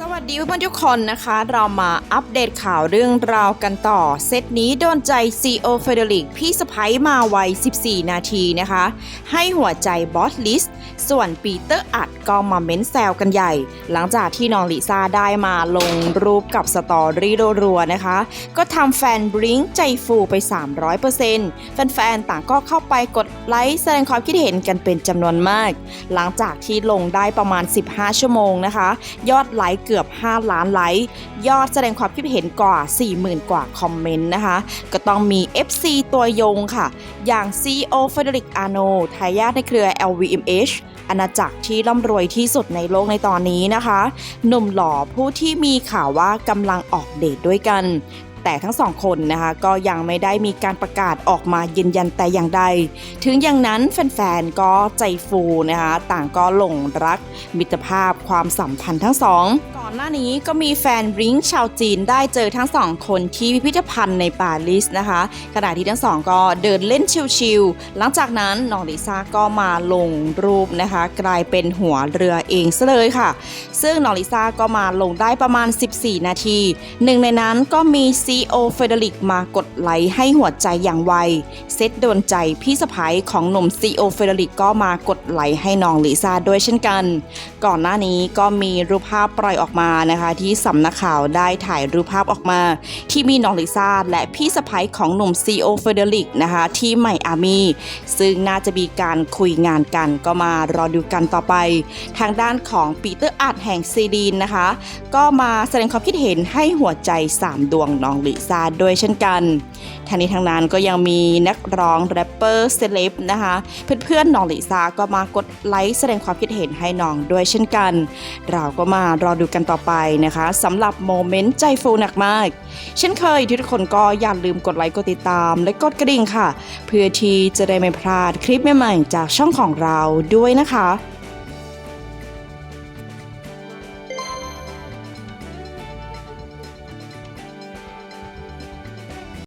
สวัสดีเพื่อนๆทุกคนนะคะ เรามาอัปเดตข่าวเรื่องราวกันต่อ เซตนี้โดนใจซีโอเฟเดริกพี่สะพ้ยมาไว 14 นาทีนะคะ ให้หัวใจบอสลิส ส่วนปีเตอร์อัดก็มาเม้นแซวกันใหญ่ หลังจากที่น้องลิซ่าได้มาลงรูปกับสตอรี่รัวๆนะคะ ก็ทำแฟนบริงใจฟูไป 300%แฟนๆ ต่างก็เข้าไปกดไลค์แสดงความคิดเห็นกันเป็นจำนวนมาก หลังจากที่ลงได้ประมาณ 15 ชั่วโมงนะคะ ยอดไลค์เกือบ 5 ล้านไลค์ ยอดแสดงความคิดเห็นกว่า 40,000 กว่าคอมเมนต์นะคะ ก็ต้องมี FC ตัวยงค่ะ อย่าง CEO เฟเดริกอาโนทายาทในเครือ LVMH อาณาจักรที่ร่ำรวยที่สุดในโลกในตอนนี้นะคะ หนุ่มหล่อผู้ที่มีข่าวว่ากำลังออกเดทด้วยกัน แต่ทั้งสองคนนะคะก็ยังไม่ได้มีการประกาศออกมายืนยันแต่อย่างใด ถึงอย่างนั้นแฟนๆก็ใจฟูนะคะต่างก็หลงรักมิตรภาพความสัมพันธ์ทั้งสองก่อนหน้านี้ก็มีแฟนบริงชาวจีนได้เจอทั้งสองคนที่พิพิธภัณฑ์ในปารีสนะคะขณะที่ทั้งสองก็เดินเล่นชิลๆหลังจากนั้นน้องลิซ่าก็มาลงรูปนะคะ กลายเป็นหัวเรือเองซะเลยค่ะ ซึ่งน้องลิซ่าก็มาลงได้ประมาณ 14 นาที หนึ่งในนั้นก็มีซี CEO เฟเดริกมากดไลค์ให้หัวใจอย่างไว เซตโดนใจพี่สะพ้ยของหนุ่ม CEO เฟเดริกก็มากดไลค์ให้น้องลิซ่าด้วยเช่นกัน ก่อนหน้านี้ก็มีรูปภาพปล่อยออกมานะคะ ที่สำนักข่าวได้ถ่ายรูปภาพออกมา ที่มีน้องลิซ่าและพี่สะพ้ยของหนุ่ม CEO เฟเดริกนะคะที่ไมอามีซึ่งน่าจะมีการคุยงานกันก็มารอดูกันต่อไป ทางด้านของปีเตอร์อาร์ตแห่งซีดีนนะคะ ก็มาแสดงความคิดเห็นให้หัวใจ 3 ดวงน้องลิซาด้วยเช่นกันทางนี้ทางนั้นก็ยังมีนักร้องแรปเปอร์เซเลบนะคะเพื่อนๆน้องลิซาก็มากดไลค์แสดงความคิดเห็นให้น้องด้วยเช่นกัน เราก็มารอดูกันต่อไปนะคะสำหรับโมเมนต์ใจฟูหนักมาก เช่นเคยทุกคนก็อย่าลืมกดไลค์กดติดตาม และกดกระดิ่งค่ะ เพื่อที่จะได้ไม่พลาดคลิปใหม่ๆจากช่องของเราด้วยนะคะ